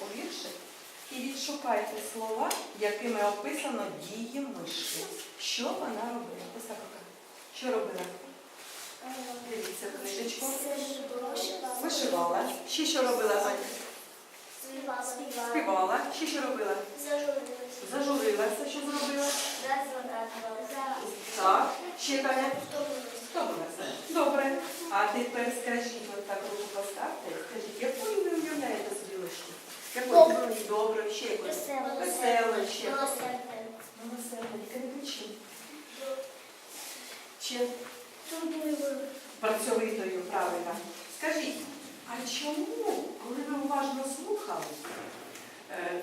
подивіться у і відшукайте слова, якими описано дії мишки. Що вона робила? Ось так рука. Що робила? Дивіться книжечку. Вишивала. Ще що робила Аня? Співала. Ще що робила? Зажурилася, що зробила? Так. Ще Таня? Втомилася. Добре. А тепер скажіть, от так руку поставте, скажіть, якою ви уявляєте Якою? Доброю. Доброю, ще якою? Веселою, ще. Ну, веселою, кричу. Ще працьовитою, правильно. Скажіть, а чому, коли ви уважно слухали, е,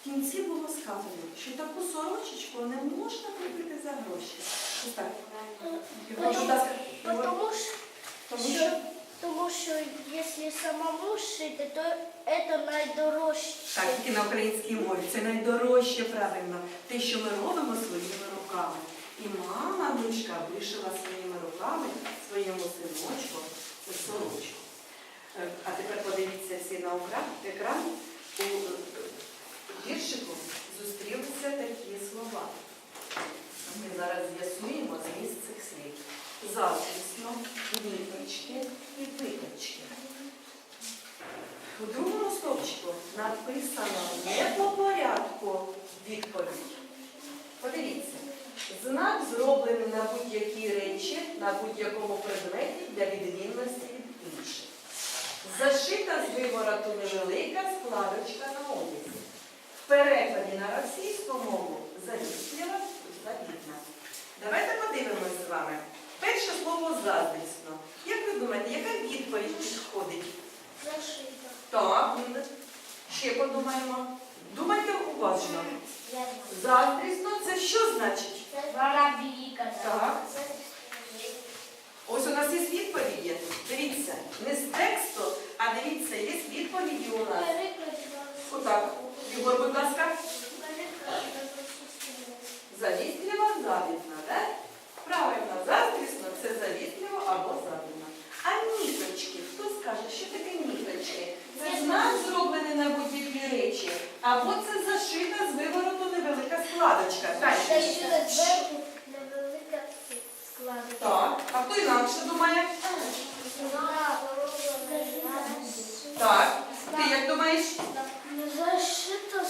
в кінці було сказано, що таку сорочечку не можна купити за гроші? Ось так. Єгор, будь ласка, Єгор. Потому что, Тому що, що тому що якщо самому шити, то це найдорожче. так, тільки на українській мові. Це найдорожче правильно. Те, що ми робимо своїми руками. І мама мишка вишила своїми руками своєму синочку сорочку. Е, А тепер подивіться всі на екран. екран. У е, віршику зустрілися такі слова. Ми зараз з'ясуємо зміст цих слів. Завчасно, ниточки і виточки. У другому стовпчику написано не по порядку відповідь. Подивіться, знак зроблений на будь-які речі, на будь-якому предметі для відмінності від інших. Зашита з вивороту невелика складочка на одязі. В перекладі на російську мову завітлива, завітна. Давайте подивимось з вами. Перше слово заздрісно. Як ви думаєте, яка відповідь підходить? Зашита. Так, ще подумаємо. Думайте уважно. Заздрісно це що значить? Так. Ось у нас є відповіді. Дивіться, не з тексту, а дивіться, є відповіді у нас. Отак. Ігор, будь ласка. Завістлива, завітна, так? Правильно, заздрісно це завістливо або завідно. А ніточки, хто скаже, що таке ніточки? Це знак зроблений на будь-які речі, або це зашита з вивороту невелика складочка. Так, Зашита зверху невелика складочка. так. А хто інакше думає? Так. Ти як думаєш? Зашита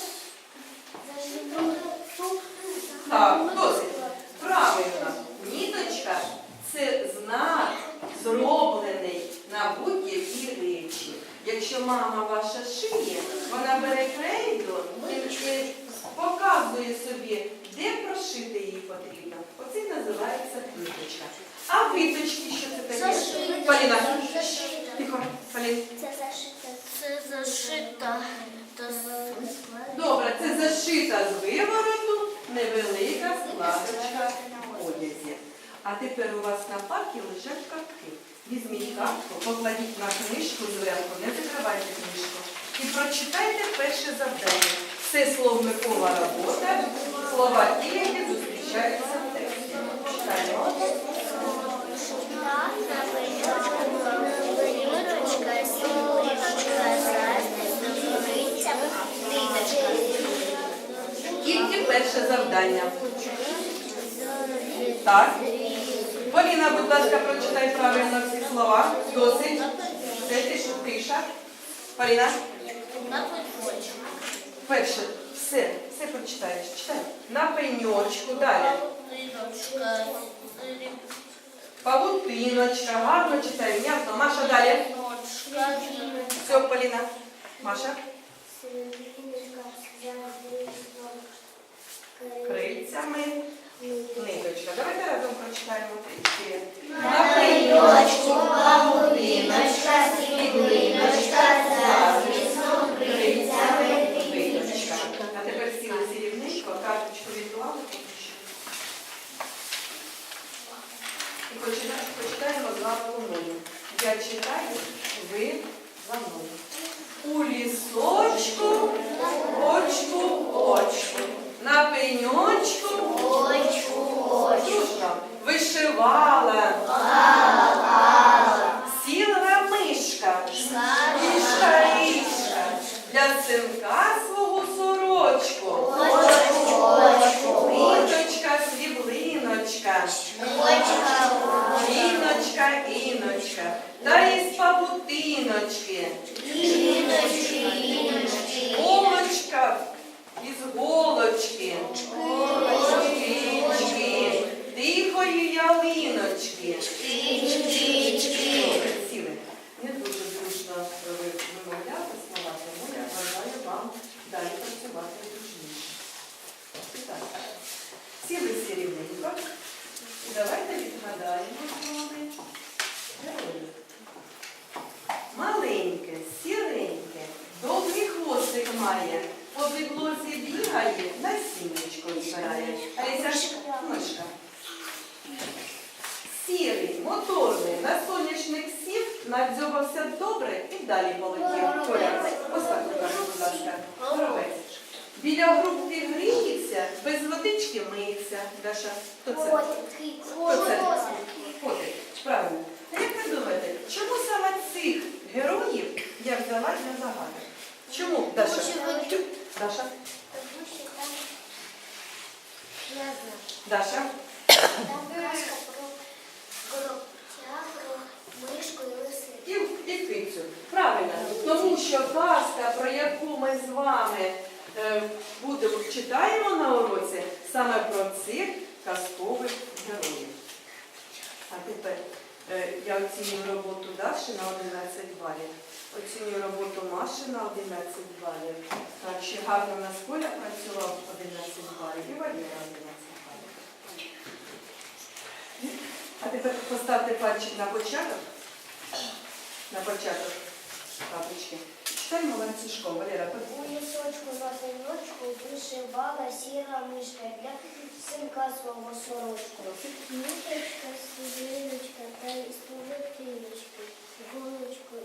Так, досить. Правильно. Ніточка це знак, зроблений на будь-які речі. Якщо мама ваша шиє, вона бере крейду і показує собі, де прошити її потрібно. Оце називається ниточка. А виточки, що це таке? Поліна. Тихо, Полін. Це зашита. Це зашита. Добре, це зашита з вивороту невелика складочка в одязі. А тепер у вас на паркі лежать картки. Візьміть картку, покладіть на книжку зверху, не закривайте книжку. І прочитайте перше завдання. Це словникова робота, слова ті, які зустрічаються в тексті. Читаємо. Тільки перше завдання. Так. Поліна, будь ласка, прочитай правильно всі слова. Досить. Це тиша. Тиша. Поліна, перше. Все, все прочитаєш. Читай. На пеньочку. Далі. Павутиночка. Гарно читай. М'ясно. Маша, далі. Все, Поліна. Маша. Крильцями. Ниточка. Давайте разом прочитаємо. На пеньочку, павутиночка, світлиночка, завісно, крильцями, ниточка. А тепер сіли всі рівненько, карточку відклали. поки що. І почитаємо з мною. Я читаю, ви за мною. У лісочку, очку, очку, на пеньочку, очку. Вишивала. іночка, та із павутиночки, голочка із голочки, Шкрічки, тихої ялиночки. Добре, Сіли. Не дуже зручно ви вимовляти слова, тому я бажаю вам далі працювати дружніше. І так, Сіли всі рівненько. І давайте відгадаємо Має, по підлозі бігає, насіннячко збирає. Аліся, мишка. Сірий, моторний, на соняшник сів, надзьобався добре і далі полетів. Коля, так будь ласка. Горобець. Біля грубки гріється, без водички миється. Даша, хто це? Хто це? Котик, правильно. А як ви думаєте, чому саме цих героїв я взяла для загадок? Чому, Даша? Даша? Даша? Мишку і лисичку. І, і кицю. Правильно. Тому що казка, про яку ми з вами е, будемо читаємо на уроці, саме про цих казкових героїв. А тепер я оцінюю роботу Даші на 11 балів. Оцінюю роботу Маші на 11 балів. Так, ще гарно на школі працював 11 балів і Валера 11 балів. А тепер поставте пальчик на початок. На початок таблички. Читаємо ланцюжком. Валера, У лісочку на синочку вишивала сіра мишка для синка свого сорочку. Ниточка, свілиночка та із полотиночки, голочка,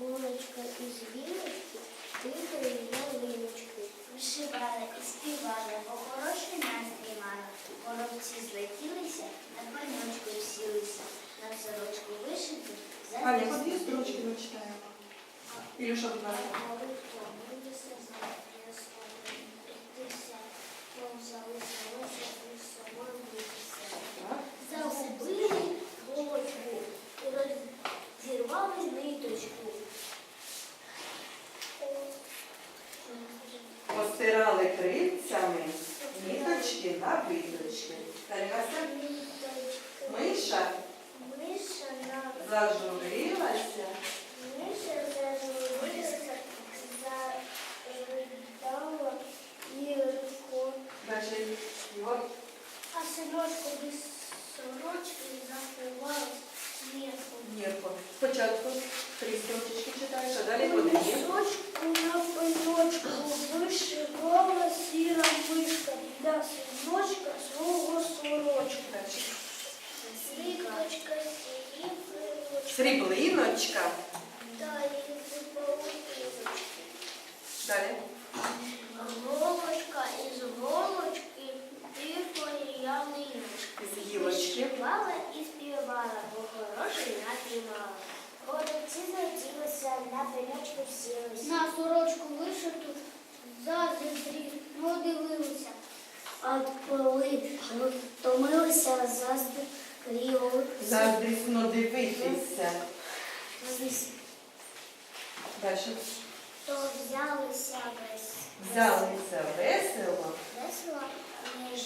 голочка із вілочки, тихої ялиночки. Вишивали і співали, бо хороший настрій мали. Коробці злетілися, на паньочку сілися, на сорочку вишити, Аня, по дві строчки ми читаємо. Ілюша, будь ласка. Загубили голочку, розірвали ниточку. Постирали крильцями ніточки на виточки. Тарілася миша Миша на зажурилася. миша зажурилася, заридала Ірку, Далі Ігор. а синочку без сорочки заховав сміху. Нірко. Спочатку три строчечки читаєш, а далі по дві. Лісочку на пеньочку вишивала сіра мишка для синочка свого сорочка. Далі. Світочка, сірі Сріблиночка. далі паутиночки. Далі. Голочка із голочки, тихої ялиночки. З гілочки. Співала і співала, бо хороший настрій мала. Голубці злетілися, на пеньочку сілися. На сорочку вишиту заздрі подивилися. А коли втомилися, заздріли. Заздрісно дивитися. Далі. То взялися без Взялися весело. весело між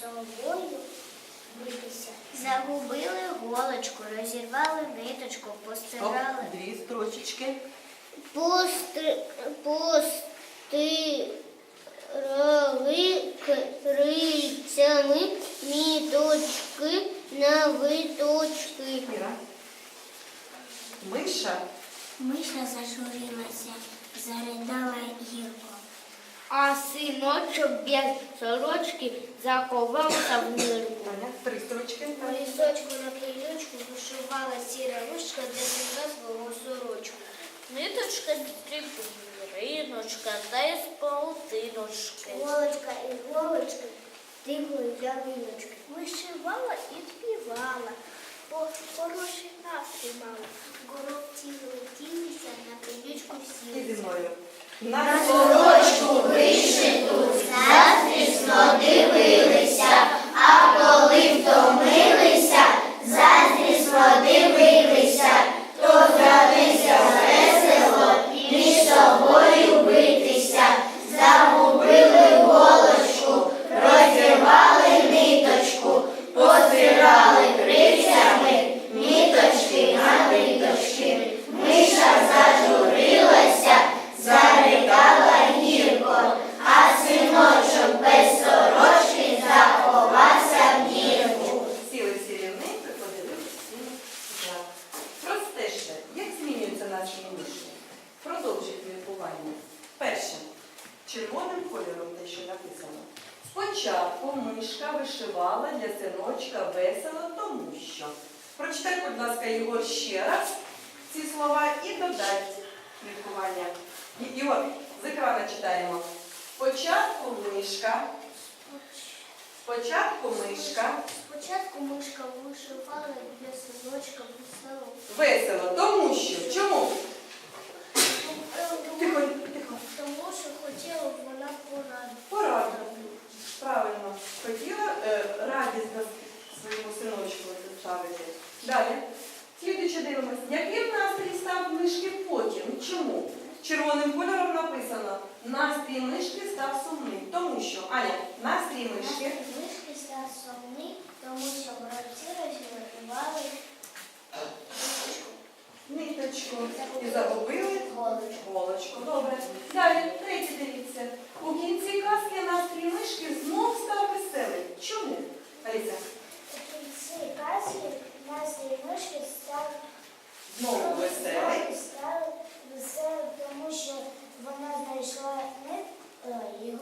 собою битися. Загубили голочку, розірвали ниточку, постирали. дві строчечки. Постирали крильцями ніточки на виточки. Миша. Миша зажурилася, заридала гірко. А синочок без сорочки заховався в нирку. Три строчки. У лісочку на пилючку вишивала сіра ручка для синка свого сорочку. Ниточка дрібниночка та із паутиночки. Голочка і голочки, тихої ялиночки. Вишивала і співала, бо хороший настрій мала. Горобці летілися, на пилючку І зі мною. На Сорочку вишиту заздрісно дивилися, а коли втомилися, заздрісно дивилися, то взялися весело між собою битися, загубили голочку, розірвали ниточку, позбирали крицями, ниточки на ниточки. Миша зажурилася, зарикала гірко, а синочок без сорочки заховався в нірку. Сіли всі рівненько, подивилися всі. Так. Простежте, як змінюються наші миші? Продовжіть міркування. Перше. Червоним кольором те, що написано. Спочатку мишка вишивала для синочка весело, тому що. Прочитай, будь ласка, Єгор ще раз ці слова і додай міркування. І- Єгор, з екрана читаємо. Спочатку мишка. Спочатку мишка. Спочатку мишка вишивала для синочка весело. Весело, тому що. Чому? Тихо, тихо. Тому що хотіла б вона порадити. Порадити. Правильно. Хотіла е, радість своєму синочку ставити. Далі. Слідуюче дивимось. Яким настрій став мишки потім? Чому? Червоним кольором написано настрій мишки став сумний. Тому що, Аня, настрій мишки. Мишки став сумний, тому що братці розірвали Ниточку. І загубили голочку. голочку. Добре. Далі, третє дивіться. У кінці казки настрій мишки знов став веселий. Чому? Аліса, У кінці казки настрій мишки став знову веселий. Став веселий, тому що вона знайшла нит, е, і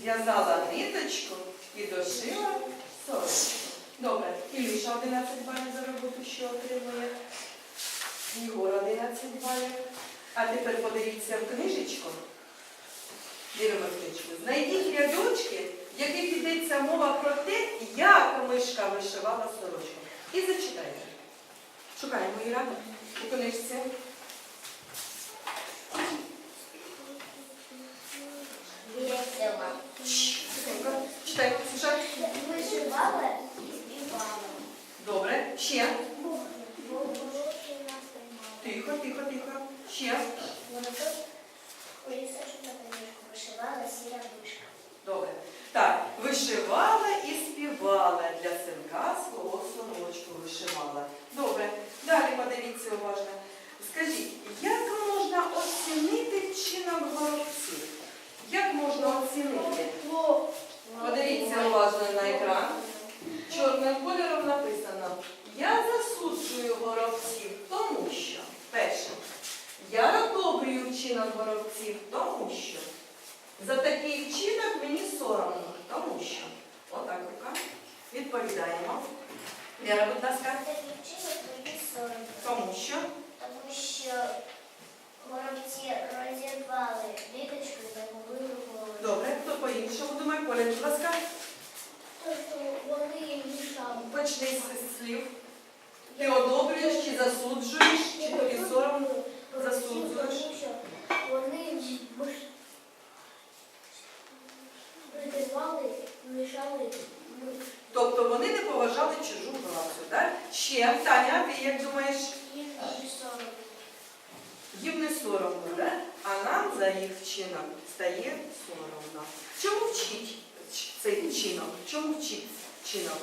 Зв'язала ниточку і дошила сорочку. Добре. Ілюша 11 балів за роботу, що отримує. Єгор 11 балів. А тепер подивіться в книжечку. Дивимося книжку. Знайдіть рядочки, в яких йдеться мова про те, як мишка вишивала сорочку. І зачитайте. Шукаємо Іра у книжці. весело. Тихенько. Читай, Вишивала і співала. Добре. Ще. Тихо, тихо, тихо. Ще. Вишивала сіра вишивала і співала для синка свого сорочку вишивала. Добре. Далі подивіться уважно. Скажіть, як можна оцінити вчинок горобців? Як можна оцінити? Подивіться уважно на екран. Чорним кольором написано Я засуджую горобців, тому що перше. Я одобрюю вчинок горобців, тому що за такий вчинок мені соромно, тому що. Отак рука. Відповідаємо. Віра, будь ласка, тому що. Тому що горобці розірвали ниточку і загубили голову. Добре, хто по-іншому думає, Коля, будь ласка, Тобто вони мішали. почни з слів. Ти одобрюєш чи засуджуєш, чи тобі соромно? засуджуєш? Тому що вони розірвали, мішали. Тобто вони не поважали чужу працю, так? Ще, Таня, ти як думаєш, Їм не соромно. їм не соромно, так? А нам за їх вчинок стає соромно. Чому вчить цей вчинок? Чому вчить вчинок?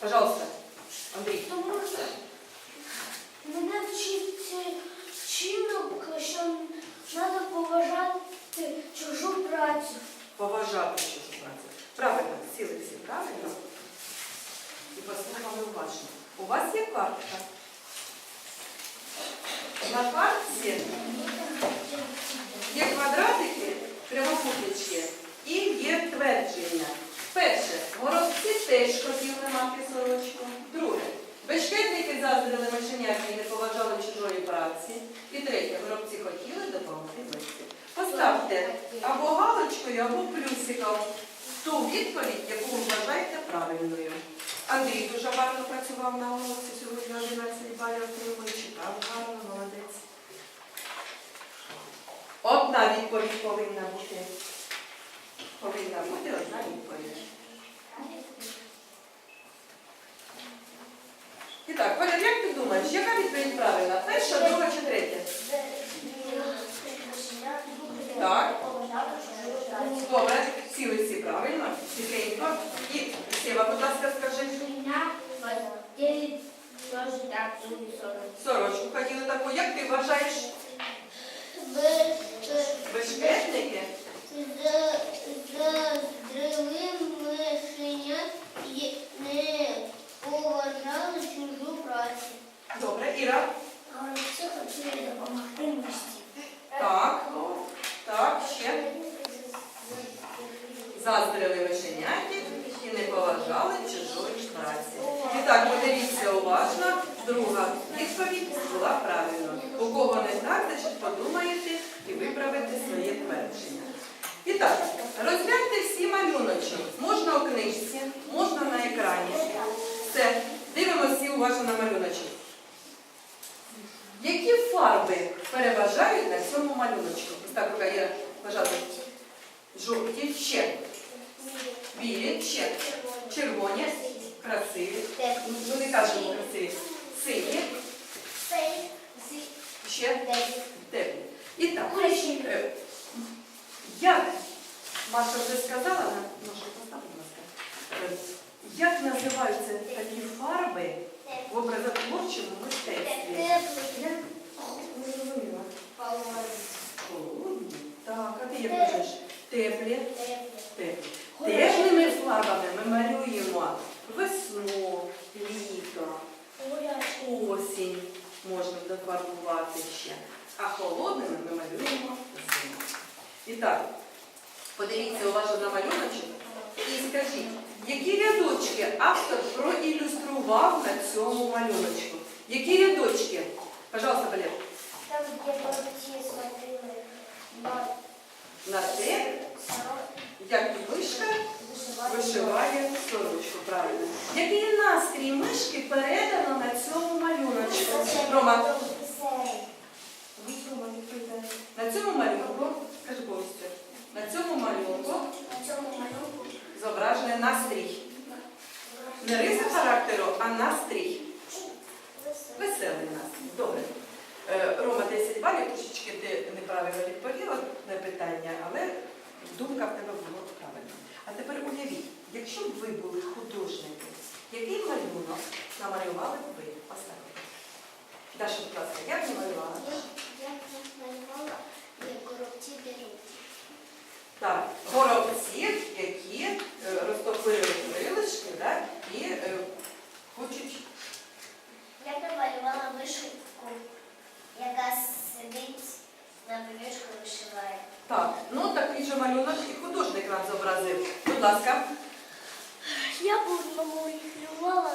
Пожалуйста, Андрій. Тому що мене вчить цей вчинок, що треба поважати чужу працю. Поважати чужу. Правильно, сіли всі, правильно? І послухали уважно. У вас є картка. На картці є квадратики, прямокутнички і є твердження. Перше, горобці теж хотіли мати сорочку. Друге, бешкетники заздрили мишеняки і не поважали чужої праці. І третє, горобці хотіли допомогти весці. Поставте або галочкою, або плюсиком ту відповідь, яку ви вважаєте правильною. Андрій дуже гарно працював на голосі сьогодні 11 балів отримує, читав гарно, молодець. одна відповідь повинна бути. Повинна бути одна відповідь. І так, Валя, як ти думаєш, яка відповідь правильна? Перша, друга чи третя? Так. Добре, правильно, тихенько. І Сєва, будь ласка, скажи. Сорочку хотіли таку. Як ти вважаєш? Бешкетники? Заздрили мишенят і не поважали чужу працю. Добре, Іра? Горобці хотіли допомогти мишці. Так, так, ще. Заздрили мишеняті і не поважали чужої праці. І так, подивіться уважно. Друга відповідь була правильно. У кого не так, значить подумаєте і виправите своє твердження. І так, розгляньте всі малюночки. Можна у книжці, можна на екрані. Все, дивимося всі уважно на малюночок. Які фарби переважають на цьому малюночку? Ось так, рука Іра, пожалуйста. Жовті, ще. Білі, ще. Червоні, красиві. Ну, не кажемо красиві. Сині, ще теплі. І так, е, як Маша вже сказала, Маша, постав, будь. Е, Як називаються такі фарби в образотворчому мистецтві? Не зрозуміла. Холодні. Так, а ти як кажеш? Теплі. Теплі. Теплими фарбами ми малюємо весну, літо, осінь можна дофарбувати ще. А холодними ми малюємо зиму. І так, подивіться уважно на малюночок і скажіть, які рядочки автор проілюстрував на цьому малюночку? Які рядочки? Пожалуйста, Валер. Там, де горобці смотрели на На те, як мишка вишиває сорочку, правильно. Який настрій мишки передано на цьому малюночку? Рома, відповідай. на цьому малюнку, скажи повністю, на цьому малюнку На цьому малюнку зображений настрій. Не риса характеру, а настрій. Веселий настрій. Добре. Е, Рома, 10 балів, трошечки ти неправильно відповіла на питання, але думка в тебе була правильна. А тепер уявіть, якщо б ви були художники, який малюнок намалювали б ви? Поставте. Даша, будь ласка, як намалювала? Так, горобці, які е, розтопили крилишки да, і е, хочуть. Я намалювала вишивку, яка сидить на пенючку вишиває. Так, ну такий же малюнок і художник нам зобразив. Будь ласка. Я б намалювала